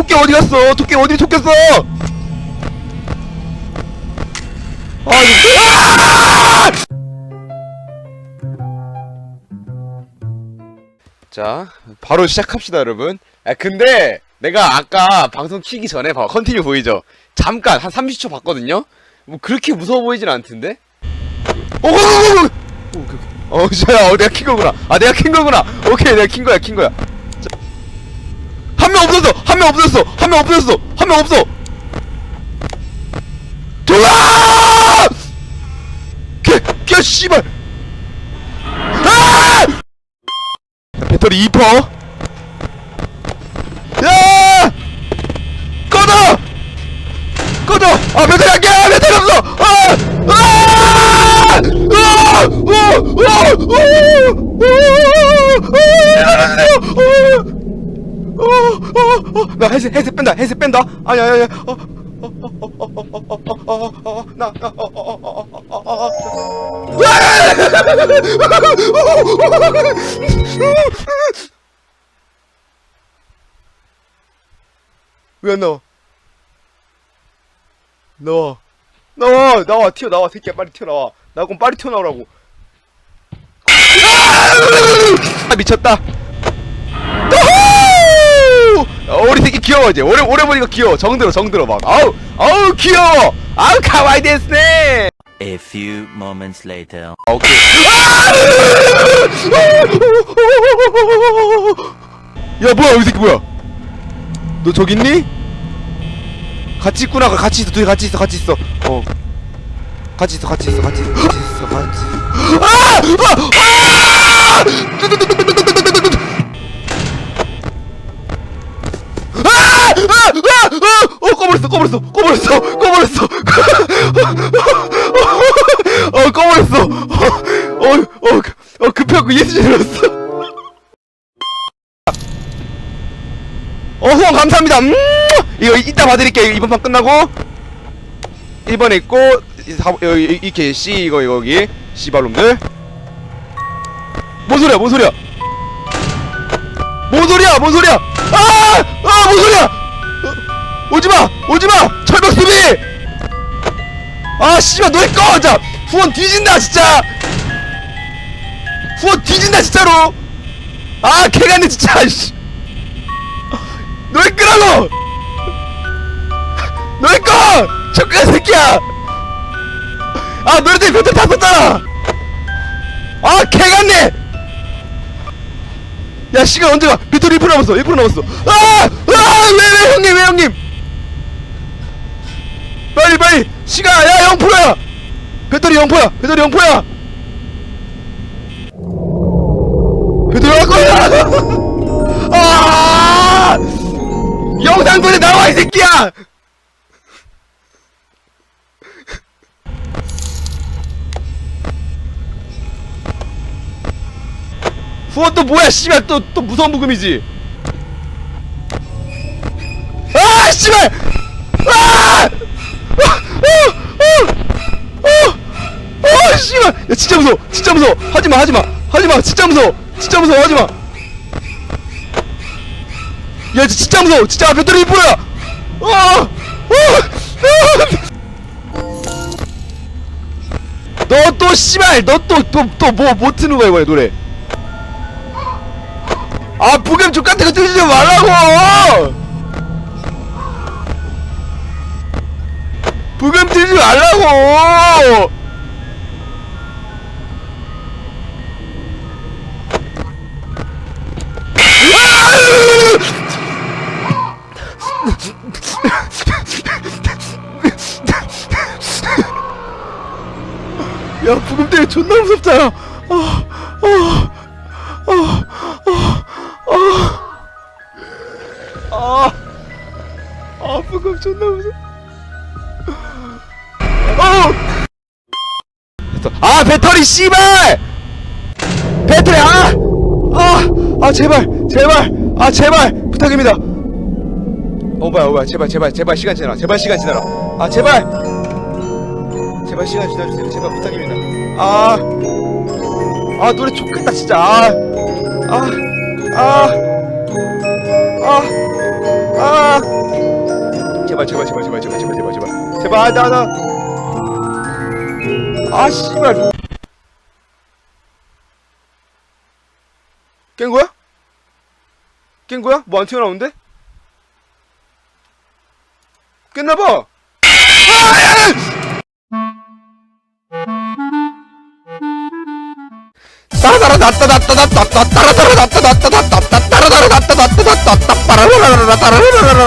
도끼 어디 갔어? 도끼 어디 쫓겼어? 아, 이거. 아! 자, 바로 시작합시다, 여러분. 아, 근데 내가 아까 방송 키기 전에 봐, 컨티뉴 보이죠? 잠깐 한 30초 봤거든요. 뭐 그렇게 무서워 보이진 않던데? 오, 오, 오, 오, 오, 오케이, 오케이. 어, 저야, 어, 내가 킨 거구나. 아, 내가 킨 거구나. 오케이, 내가 킨 거야, 킨 거야. 한 명 없었어! 한 명 없었어! 한 명 없었어! 한 명 없어! 돌아! 개, 개, 씨발! 아! 자, 배터리 2%. 야! 꺼져! 꺼져! 아, 배터리 안 돼! 배터리 없어! 아! 아! 아! 아! 아! 아! 아! 아! 어, 어, 어, 나 헤세 헤세 뺀다 헤세 뺀다 아니 아니 아니 어, 어, 어, 어, 어, 어, 어, 어, 어, 어, 나, 나, 어, 어, 어, 어, 어, 어, 어. 왜안 나와? 나와 나와 나와 튀어 나와 새끼야 빨리 튀어 나와 나 그럼 빨리 튀어 나오라고 아 미쳤다! 어, 우리 새끼 귀여워 이제. 오래 오래 보니까 귀여워. 정들어 정들어 막. 아우 아우 귀여워! 아우 카와이 데스네! A few moments later. 아, 오케이. 야 뭐야 이 새끼 뭐야? 너 저기 있니? 같이 있구나. 같이 있어. 둘이 같이 있어. 같이 있어. 어. 같이 있어 같이 있어 같이 있어 같이 있어 같이 있어. 아! 아! 어, 꺼버렸어. 어, 어, 어, 어, 급해갖고 예수 질렀어. 어, 후원 감사합니다. 음! 이거 이따 봐드릴게요. 이번 판 끝나고. 1번에 있고, 이 사- 여기, 이렇게 C, 이거, 이거, 여기. 씨발놈들. 뭔 소리야, 뭔 소리야. 뭔 소리야, 뭔 소리야. 아! 아, 뭔 소리야. 어, 오지마! 오지마! 철벽 수비! 아, 씨발, 너희 꺼! 자, 후원 뒤진다, 진짜! 후원 뒤진다, 진짜로! 아, 개간네, 진짜, 씨! 너희 끄라고! 너희 꺼! 척가 새끼야! 아, 너희들 배터리 다 썼잖아! 아, 개간네! 야, 시간 언제 가? 배터리 1% 남았어, 1% 남았어! 아! 아! 왜, 왜, 형님, 왜, 형님! 빨리 빨리 시간 야 0%야! 배터리 0%야 배터리 0%야! 배터리 할 거야! 아! 영상본에 나와 이 새끼야! 후원 또 뭐야 씨발 또 또 무서운 부금이지? 아 씨발! 아! 어, 씨발! 야, 진짜 무서워! 진짜 무서워! 하지마, 하지마! 하지마! 진짜 무서워! 진짜 무서워! 하지마! 야, 진짜 무서워! 진짜 배터리 1%야! 어! 어! 너 또, 씨발! 너 또, 또, 또, 뭐, 뭐 트는 거야, 이번에, 노래? 아, 부겸 족 같은 거 뜨지 말라고! 뜨지 말라고! 야, 부금 때문에 존나 무섭잖아. 어, 어, 어, 어, 어. 아, 아, 부금 존나 무서워. 어! 아 배터리 씨발! 배터리 아! 아! 아 제발 제발 아 제발 부탁입니다. 오바야 오바야 제발 제발 제발 시간 지나라 제발 시간 지나라 아 제발 제발 시간 지나주세요 제발 부탁입니다. 아! 아 노래 좋겠다 진짜 아! 아! 아! 아! 아! 제발 제발 제발 제발 제발 제발 제발 제발 제발 나나 아 씨발 깬 거야? 깬 거야? 뭐 안 튀어나오는데? 깼나봐 따라따라 나따 나따 나따 따라따라 나따 나따 나따 따라따라 나따 나따 나따 따라라라라 따라라라라